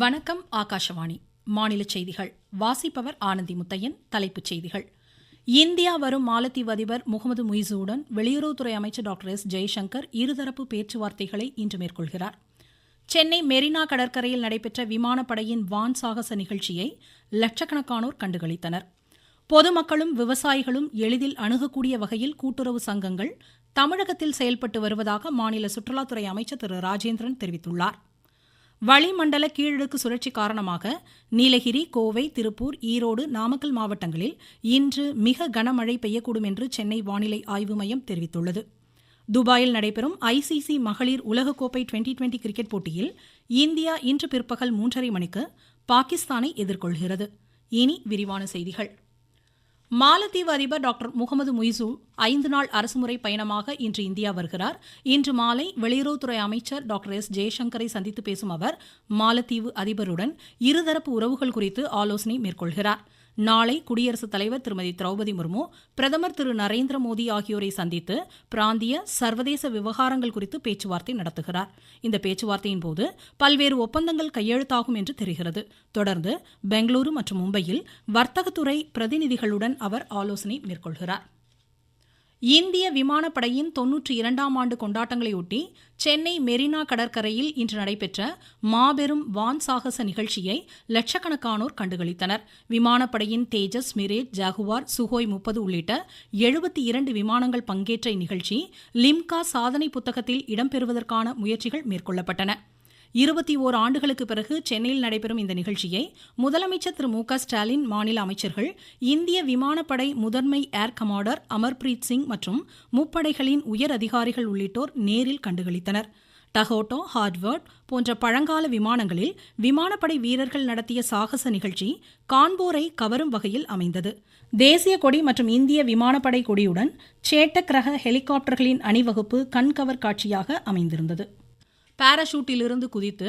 வணக்கம் ஆகாஷவாணி. மாநில செய்திகள். வாசிப்பவர் ஆனந்தி முத்தையன் தலைப்புச் செய்திகள். இந்தியா வரும் மாலத்தீவு அதிபர் முகமது முய்ஸுடன் வெளியுறவுத்துறை அமைச்சர் டாக்டர் எஸ். ஜெய்சங்கர் இருதரப்பு பேச்சுவார்த்தைகளை இன்று மேற்கொள்கிறார். சென்னை மெரினா கடற்கரையில் நடைபெற்ற விமானப்படையின் வான் சாகச நிகழ்ச்சியை லட்சக்கணக்கானோர் கண்டுகளித்தனர். பொதுமக்களும் விவசாயிகளும் எளிதில் அணுகக்கூடிய வகையில் கூட்டுறவு சங்கங்கள் தமிழகத்தில் செயல்பட்டு வருவதாக மாநில சுற்றுலாத்துறை அமைச்சர் திரு. ராஜேந்திரன் தெரிவித்துள்ளார். வளிமண்டல கீழடுக்கு சுழற்சி காரணமாக நீலகிரி கோவை திருப்பூர் ஈரோடு நாமக்கல் மாவட்டங்களில் இன்று மிக கனமழை பெய்யக்கூடும் என்று சென்னை வானிலை ஆய்வு மையம் தெரிவித்துள்ளது. துபாயில் நடைபெறும் ஐசிசி மகளிர் உலகக்கோப்பை டுவெண்டி டுவெண்டி கிரிக்கெட் போட்டியில் இந்தியா இன்று பிற்பகல் மூன்றரை மணிக்கு பாகிஸ்தானை எதிர்கொள்கிறது. இனி விரிவான செய்திகள். மாலத்தீவு அதிபர் டாக்டர் முகமது முய்சு ஐந்து நாள் அரசுமுறை பயணமாக இன்று இந்தியா வருகிறார். இன்று மாலை வெளியுறவுத்துறை அமைச்சர் டாக்டர் எஸ் ஜெய்சங்கரை சந்தித்து பேசும் அவர் மாலத்தீவு அதிபருடன் இருதரப்பு உறவுகள் குறித்து ஆலோசனை மேற்கொள்கிறார். நாளை குடியரசுத் தலைவர் திருமதி திரௌபதி முர்மு பிரதமர் திரு நரேந்திர மோடி ஆகியோரை சந்தித்து பிராந்திய சர்வதேச விவகாரங்கள் குறித்து பேச்சுவார்த்தை நடத்துகிறார். இந்த பேச்சுவார்த்தையின் போது பல்வேறு ஒப்பந்தங்கள் கையெழுத்தாகும் என்று தெரிகிறது. தொடர்ந்து பெங்களூரு மற்றும் மும்பையில் வர்த்தகத்துறை பிரதிநிதிகளுடன் அவர் ஆலோசனை மேற்கொள்கிறார். இந்திய விமானப்படையின் தொன்னூற்றி இரண்டாம் ஆண்டு கொண்டாட்டங்களையொட்டி சென்னை மெரினா கடற்கரையில் இன்று நடைபெற்ற மாபெரும் வான் சாகச நிகழ்ச்சியை லட்சக்கணக்கானோர் கண்டுகளித்தனர். விமானப்படையின் தேஜஸ் மிரேஜ் ஜாகுவார் சுஹோய் முப்பது உள்ளிட்ட எழுபத்தி இரண்டு விமானங்கள் பங்கேற்ற இந்நிகழ்ச்சி லிம்கா சாதனை புத்தகத்தில் இடம்பெறுவதற்கான முயற்சிகள் மேற்கொள்ளப்பட்டன. இருபத்தி ஓர் ஆண்டுகளுக்கு பிறகு சென்னையில் நடைபெறும் இந்த நிகழ்ச்சியை முதலமைச்சர் திரு மு க ஸ்டாலின் மாநில அமைச்சர்கள் இந்திய விமானப்படை முதன்மை ஏர் கமாண்டர் அமர்பிரீத் சிங் மற்றும் முப்படைகளின் உயர் அதிகாரிகள் உள்ளிட்டோர் நேரில் கண்டுகளித்தனர். டகோட்டோ ஹார்ட்வர்ட் போன்ற பழங்கால விமானங்களில் விமானப்படை வீரர்கள் நடத்திய சாகச நிகழ்ச்சி காண்போரை கவரும் வகையில் அமைந்தது. தேசிய கொடி மற்றும் இந்திய விமானப்படை கொடியுடன் சேட்டக் ரக ஹெலிகாப்டர்களின் அணிவகுப்பு கண்கவர் காட்சியாக அமைந்திருந்தது. பாராஷூட்டிலிருந்து குதித்து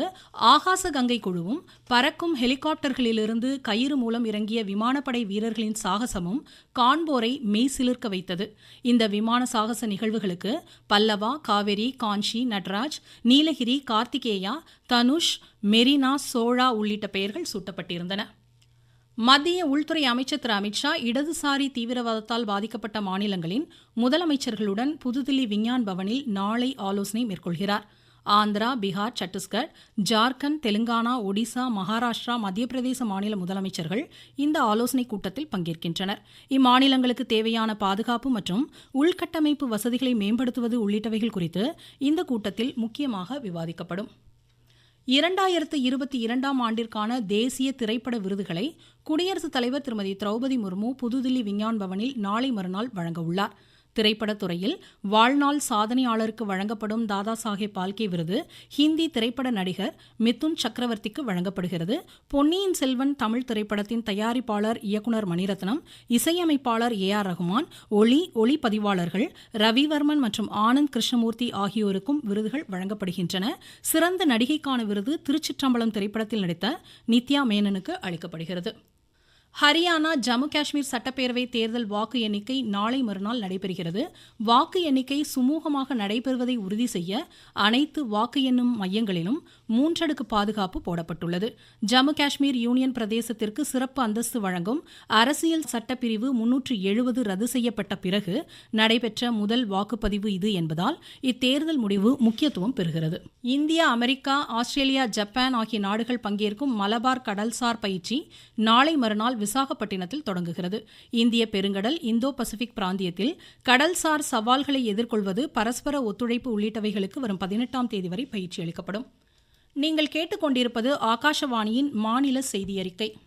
ஆகாச கங்கை குழுவும் பறக்கும் ஹெலிகாப்டர்களிலிருந்து கயிறு மூலம் இறங்கிய விமானப்படை வீரர்களின் சாகசமும் காண்போரை மெய்சிலிர்க்க வைத்தது. இந்த விமான சாகச நிகழ்வுகளுக்கு பல்லவா காவேரி காஞ்சி நட்ராஜ் நீலகிரி கார்த்திகேயா தனுஷ் மெரினா சோழா உள்ளிட்ட பெயர்கள் சூட்டப்பட்டிருந்தன. மத்திய உள்துறை அமைச்சர் திரு. அமித்ஷா இடதுசாரி தீவிரவாதத்தால் பாதிக்கப்பட்ட மாநிலங்களின் முதலமைச்சர்களுடன் புதுதில்லி விஞ்ஞான் பவனில் நாளை ஆலோசனை மேற்கொள்கிறார். ஆந்திரா பீகார் சத்தீஸ்கர் ஜார்க்கண்ட் தெலுங்கானா ஒடிசா மகாராஷ்டிரா மத்திய பிரதேச மாநில முதலமைச்சர்கள் இந்த ஆலோசனைக் கூட்டத்தில் பங்கேற்கின்றனர். இம்மாநிலங்களுக்கு தேவையான பாதுகாப்பு மற்றும் உள்கட்டமைப்பு வசதிகளை மேம்படுத்துவது உள்ளிட்டவைகள் குறித்து இந்த கூட்டத்தில் முக்கியமாக விவாதிக்கப்படும். இரண்டாயிரத்து இருபத்தி இரண்டாம் ஆண்டிற்கான தேசிய திரைப்பட விருதுகளை குடியரசுத் தலைவர் திருமதி திரௌபதி முர்மு புதுதில்லி விஞ்ஞான் பவனில் நாளை மறுநாள் வழங்க உள்ளார். திரைப்படத் துறையில் வாழ்நாள் சாதனையாளருக்கு வழங்கப்படும் தாதா சாஹேப் பால்கே விருது ஹிந்தி திரைப்பட நடிகர் மிதுன் சக்கரவர்த்திக்கு வழங்கப்படுகிறது. பொன்னியின் செல்வன் தமிழ் திரைப்படத்தின் தயாரிப்பாளர் இயக்குனர் மணிரத்னம் இசையமைப்பாளர் ஏ ஆர் ரகுமான் ஒளி ஒளிப்பதிவாளர்கள் ரவிவர்மன் மற்றும் ஆனந்த் கிருஷ்ணமூர்த்தி ஆகியோருக்கும் விருதுகள் வழங்கப்படுகின்றன. சிறந்த நடிகைக்கான விருது திருச்சிற்றம்பலம் திரைப்படத்தில் நடித்த நித்யா மேனனுக்கு அளிக்கப்படுகிறது. ஹரியானா ஜம்மு காஷ்மீர் சட்டப்பேரவை தேர்தல் வாக்கு எண்ணிக்கை நாளை மறுநாள் நடைபெறுகிறது. வாக்கு எண்ணிக்கை சுமூகமாக நடைபெறுவதை உறுதி செய்ய அனைத்து வாக்கு எண்ணும் மையங்களிலும் மூன்றடுக்கு பாதுகாப்பு போடப்பட்டுள்ளது. ஜம்மு காஷ்மீர் யூனியன் பிரதேசத்திற்கு சிறப்பு அந்தஸ்து வழங்கும் அரசியல் சட்டப்பிரிவு முன்னூற்று எழுபது ரத்து செய்யப்பட்ட பிறகு நடைபெற்ற முதல் வாக்குப்பதிவு இது என்பதால் இத்தேர்தல் முடிவு முக்கியத்துவம் பெறுகிறது. இந்தியா அமெரிக்கா ஆஸ்திரேலியா ஜப்பான் ஆகிய நாடுகள் பங்கேற்கும் மலபார் கடல்சார் பயிற்சி நாளை மறுநாள் விசாகப்பட்டினத்தில் தொடங்குகிறது. இந்திய பெருங்கடல் இந்தோ பசிபிக் பிராந்தியத்தில் கடல்சார் சவால்களை எதிர்கொள்வது பரஸ்பர ஒத்துழைப்பு உள்ளிட்டவைகளுக்கு வரும் பதினெட்டாம் தேதி வரை பயிற்சி அளிக்கப்படும். நீங்கள் கேட்டுக்கொண்டிருப்பது ஆகாஷவாணியின் மாநில செய்தி அறிக்கை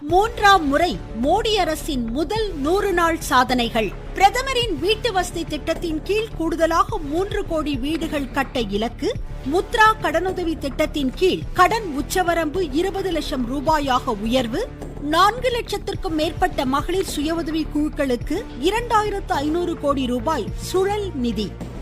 மூன்றாம் முறை மோடி அரசின் முதல் நூறு நாள் சாதனைகள். பிரதமரின் வீட்டு வசதி திட்டத்தின் கீழ் கூடுதலாக மூன்று கோடி வீடுகள் கட்ட இலக்கு. முத்ரா கடனுதவி திட்டத்தின் கீழ் கடன் உச்சவரம்பு இருபது லட்சம் ரூபாயாக உயர்வு. நான்கு லட்சத்திற்கும் மேற்பட்ட மகளிர் சுய உதவி குழுக்களுக்கு இரண்டாயிரத்து ஐநூறு கோடி ரூபாய் சுழல் நிதி.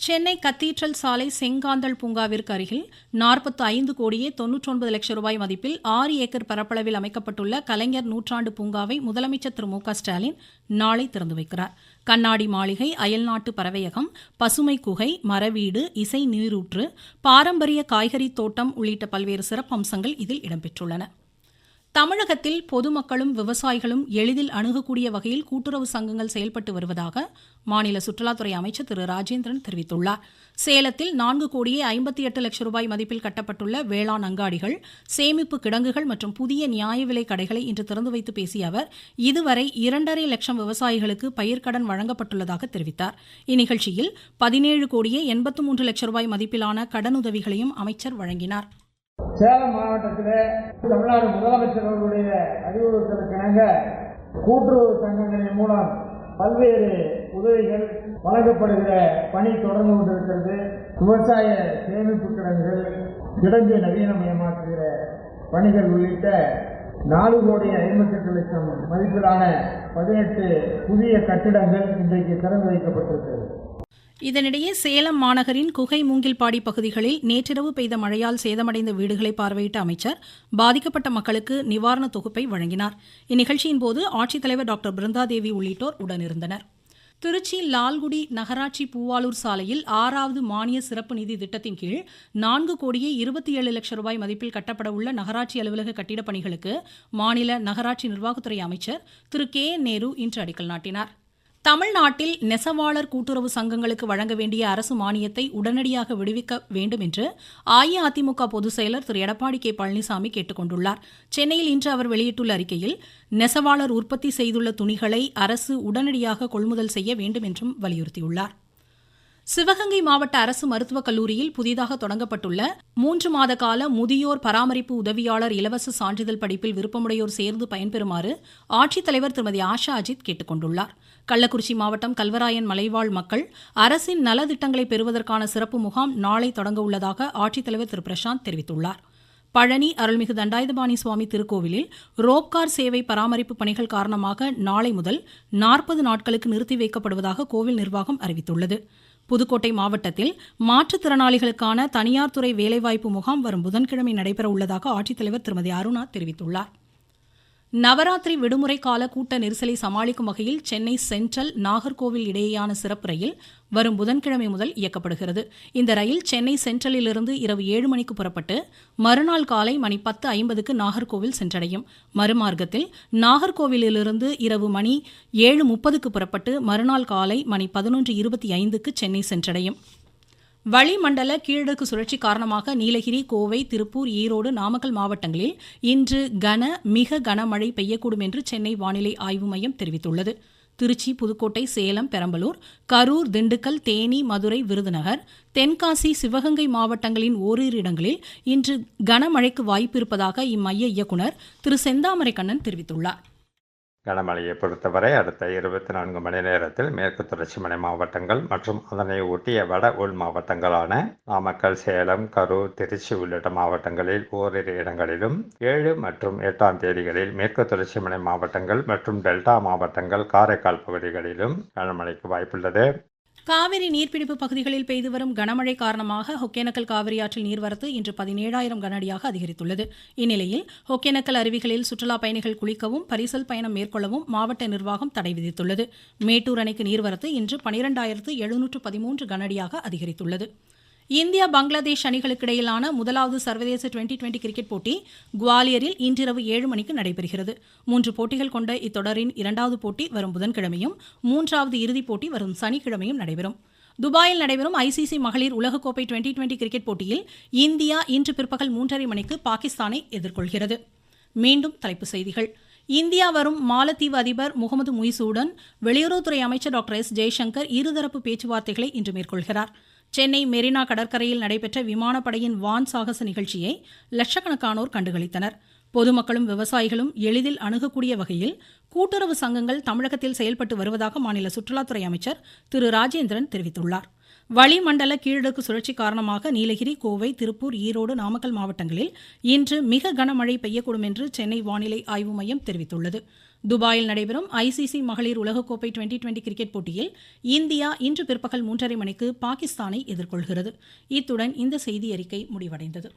சென்னை கத்தீட்ரல் சாலை செங்காந்தள் பூங்காவிற்கு அருகில் நாற்பத்து ஐந்து கோடியே தொன்னூற்றொன்பது லட்சம் ரூபாய் மதிப்பில் ஆறு ஏக்கர் பரப்பளவில் அமைக்கப்பட்டுள்ள கலைஞர் நூற்றாண்டு பூங்காவை முதலமைச்சர் திரு மு க ஸ்டாலின் நாளை திறந்து வைக்கிறார். கண்ணாடி மாளிகை அயல்நாட்டு பறவையகம் பசுமை குகை மரவீடு இசை நீரூற்று பாரம்பரிய காய்கறி தோட்டம் உள்ளிட்ட பல்வேறு சிறப்பம்சங்கள் இதில் இடம்பெற்றுள்ளன. தமிழகத்தில் பொதுமக்களும் விவசாயிகளும் எளிதில் அணுகக்கூடிய வகையில் கூட்டுறவு சங்கங்கள் செயல்பட்டு வருவதாக மாநில சுற்றுலாத்துறை அமைச்சர் திரு. ராஜேந்திரன் தெரிவித்துள்ளார். சேலத்தில் நான்கு கோடியே ஐம்பத்தி எட்டு லட்சம் ரூபாய் மதிப்பில் கட்டப்பட்டுள்ள வேளாண் அங்காடிகள் சேமிப்பு கிடங்குகள் மற்றும் புதிய நியாய விலை கடைகளை இன்று திறந்து வைத்து பேசிய அவர் இதுவரை இரண்டரை லட்சம் விவசாயிகளுக்கு பயிர்க்கடன் வழங்கப்பட்டுள்ளதாக தெரிவித்தார். இந்நிகழ்ச்சியில் பதினேழு கோடியே எண்பத்து மூன்று லட்சம் ரூபாய் மதிப்பிலான கடனுதவிகளையும் அமைச்சர் வழங்கினார். சேலம் மாவட்டத்தில் தமிழ்நாடு முதலமைச்சர் அவர்களுடைய அறிவுறுத்தலுக்கு இணங்க கூட்டுறவு சங்கங்களின் மூலம் பல்வேறு உதவிகள் வழங்கப்படுகிற பணி தொடர்ந்து கொண்டிருக்கிறது. விவசாய சேமிப்பு கிடங்குகள் கிடங்கு நவீனமயமாக்குகிற பணிகள் உள்ளிட்ட நாலு கோடி ஐம்பத்தெட்டு லட்சம் மதிப்பிலான பதினெட்டு புதிய கட்டிடங்கள் இன்றைக்கு திறந்து வைக்கப்பட்டிருக்கிறது. இதனிடையே சேலம் மாநகரின் குகை மூங்கில்பாடி பகுதிகளில் நேற்றிரவு பெய்த மழையால் சேதமடைந்த வீடுகளை பார்வையிட்ட அமைச்சர் பாதிக்கப்பட்ட மக்களுக்கு நிவாரண தொகுப்பை வழங்கினார். இந்நிகழ்ச்சியின் போது ஆட்சித்தலைவர் டாக்டர் பிருந்தாதேவி உள்ளிட்டோர் உடனிருந்தனர். திருச்சி லால்குடி நகராட்சி பூவாலூர் சாலையில் ஆறாவது மானிய சிறப்பு நிதி திட்டத்தின் கீழ் நான்கு கோடியே இருபத்தி ஏழு லட்சம் ரூபாய் மதிப்பில் கட்டப்பட உள்ள நகராட்சி அலுவலக கட்டிடப் பணிகளுக்கு மாநில நகராட்சி நிர்வாகத்துறை அமைச்சர் திரு கே நேரு இன்று அடிக்கல் நாட்டினார். தமிழ்நாட்டில் நெசவாளர் கூட்டுறவு சங்கங்களுக்கு வழங்க வேண்டிய அரசு மானியத்தை உடனடியாக விடுவிக்க வேண்டும் என்று அஇஅதிமுக பொதுச் செயலர் திரு. எடப்பாடி கே. பழனிசாமி கேட்டுக் கொண்டுள்ளார். சென்னையில் இன்று அவர் வெளியிட்டுள்ள அறிக்கையில் நெசவாளர் உற்பத்தி செய்துள்ள துணிகளை அரசு உடனடியாக கொள்முதல் செய்ய வேண்டும் என்றும் வலியுறுத்தியுள்ளார். சிவகங்கை மாவட்ட அரசு மருத்துவக் கல்லூரியில் புதிதாக தொடங்கப்பட்டுள்ள மூன்று மாத கால முதியோர் பராமரிப்பு உதவியாளர் இலவச சான்றிதழ் படிப்பில் விருப்பமுடையோர் சேர்ந்து பயன்பெறுமாறு ஆட்சித்தலைவர் திருமதி ஆஷா அஜித் கேட்டுக் கொண்டுள்ளாா் கள்ளக்குறிச்சி மாவட்டம் கல்வராயன் மலைவாழ் மக்கள் அரசின் நலத்திட்டங்களை பெறுவதற்கான சிறப்பு முகாம் நாளை தொடங்க உள்ளதாக ஆட்சித்தலைவர் திரு. பிரசாந்த் தெரிவித்துள்ளார். பழனி அருள்மிகு தண்டாயுதபாணி சுவாமி திருக்கோவிலில் ரோப்கார் சேவை பராமரிப்பு பணிகள் காரணமாக நாளை முதல் நாற்பது நாட்களுக்கு நிறுத்தி வைக்கப்படுவதாக கோவில் நிர்வாகம் அறிவித்துள்ளது. புதுக்கோட்டை மாவட்டத்தில் மாற்றுத்திறனாளிகளுக்கான தனியார் துறை வேலைவாய்ப்பு முகாம் வரும் புதன்கிழமை நடைபெற உள்ளதாக ஆட்சித்தலைவர் திருமதி அருணா தெரிவித்துள்ளார். நவராத்திரி விடுமுறை கால கூட்ட நெரிசலை சமாளிக்கும் வகையில் சென்னை சென்ட்ரல் நாகர்கோவில் இடையேயான சிறப்பு ரயில் வரும் புதன்கிழமை முதல் இயக்கப்படுகிறது. இந்த ரயில் சென்னை சென்ட்ரலிலிருந்து இரவு ஏழு மணிக்கு புறப்பட்டு மறுநாள் காலை மணி பத்து ஐம்பதுக்கு நாகர்கோவில் சென்றடையும். மறுமார்க்கத்தில் நாகர்கோவிலிலிருந்து இரவு மணி ஏழு முப்பதுக்கு புறப்பட்டு மறுநாள் காலை மணி பதினொன்று இருபத்தி ஐந்துக்கு சென்னை சென்றடையும். வளிமண்டல கீழடுக்கு சுழற்சி காரணமாக நீலகிரி கோவை திருப்பூர் ஈரோடு நாமக்கல் மாவட்டங்களில் இன்று கன மிக கனமழை பெய்யக்கூடும் என்று சென்னை வானிலை ஆய்வு மையம் தெரிவித்துள்ளது. திருச்சி புதுக்கோட்டை சேலம் பெரம்பலூர் கரூர் திண்டுக்கல் தேனி மதுரை விருதுநகர் தென்காசி சிவகங்கை மாவட்டங்களின் ஓரிரு இடங்களில் இன்று கனமழைக்கு வாய்ப்பு இருப்பதாக இம்மைய இயக்குநர் திரு செந்தாமரை கண்ணன் தெரிவித்துள்ளார். கனமழையை பொறுத்தவரை அடுத்த இருபத்தி நான்கு மணி நேரத்தில் மேற்கு தொடர்ச்சி மலை மாவட்டங்கள் மற்றும் அதனை ஒட்டிய வட உள் மாவட்டங்களான நாமக்கல் சேலம் கரூர் திருச்சி உள்ளிட்ட மாவட்டங்களில் ஓரிரு இடங்களிலும் ஏழு மற்றும் எட்டாம் தேதிகளில் மேற்கு தொடர்ச்சி மலை மாவட்டங்கள் மற்றும் டெல்டா மாவட்டங்கள் காரைக்கால் பகுதிகளிலும் கனமழைக்கு வாய்ப்புள்ளது. காவிரி நீர்பிடிப்பு பகுதிகளில் பெய்து வரும் கனமழை காரணமாக ஒகேனக்கல் காவிரி ஆற்றில் நீர்வரத்து இன்று பதினேழாயிரம் கனஅடியாக அதிகரித்துள்ளது. இந்நிலையில் ஒகேனக்கல் அருவிகளில் சுற்றுலா பயணிகள் குளிக்கவும் பரிசல் பயணம் மேற்கொள்ளவும் மாவட்ட நிர்வாகம் தடை விதித்துள்ளது. மேட்டூர் அணைக்கு நீர்வரத்து இன்று பனிரெண்டாயிரத்து எழுநூற்று பதிமூன்று கனஅடியாக அதிகரித்துள்ளது. இந்தியா பங்களாதேஷ் அணிகளுக்கு இடையிலான முதலாவது சர்வதேச டுவெண்டி டுவெண்டி கிரிக்கெட் போட்டி குவாலியரில் இன்றிரவு ஏழு மணிக்கு நடைபெறுகிறது. மூன்று போட்டிகள் கொண்ட இத்தொடரின் இரண்டாவது போட்டி வரும் புதன்கிழமையும் மூன்றாவது இறுதிப் போட்டி வரும் சனிக்கிழமையும் நடைபெறும். துபாயில் நடைபெறும் ஐசிசி மகளிர் உலகக்கோப்பை டுவெண்டி டுவெண்டி கிரிக்கெட் போட்டியில் இந்தியா இன்று பிற்பகல் மூன்றரை மணிக்கு பாகிஸ்தானை எதிர்கொள்கிறது. மீண்டும் தலைப்புச் செய்திகள். இந்தியா வரும் மாலத்தீவு அதிபர் முகமது முயிசுடன் வெளியுறவுத்துறை அமைச்சர் டாக்டர் எஸ் ஜெய்சங்கர் இருதரப்பு பேச்சுவார்த்தைகளை இன்று மேற்கொள்கிறார். சென்னை மெரினா கடற்கரையில் நடைபெற்ற விமானப்படையின் வான் சாகச நிகழ்ச்சியை லட்சக்கணக்கானோர் கண்டுகளித்தனர். பொதுமக்களும் விவசாயிகளும் எளிதில் அணுகக்கூடிய வகையில் கூட்டுறவு சங்கங்கள் தமிழகத்தில் செயல்பட்டு வருவதாக மாநில சுற்றுலாத்துறை அமைச்சர் திரு. ராஜேந்திரன் தெரிவித்துள்ளார். வளிமண்டல கீழடுக்கு சுழற்சி காரணமாக நீலகிரி கோவை திருப்பூர் ஈரோடு நாமக்கல் மாவட்டங்களில் இன்று மிக கனமழை பெய்யக்கூடும் என்று சென்னை வானிலை ஆய்வு மையம் தெரிவித்துள்ளது. துபாயில் நடைபெறும் ஐசிசி மகளிர் உலகக்கோப்பை டுவெண்டி டுவெண்டி கிரிக்கெட் போட்டியில் இந்தியா இன்று பிற்பகல் மூன்றரை மணிக்கு பாகிஸ்தானை எதிர்கொள்கிறது. இத்துடன் இந்த செய்தி அறிக்கை முடிவடைந்தது.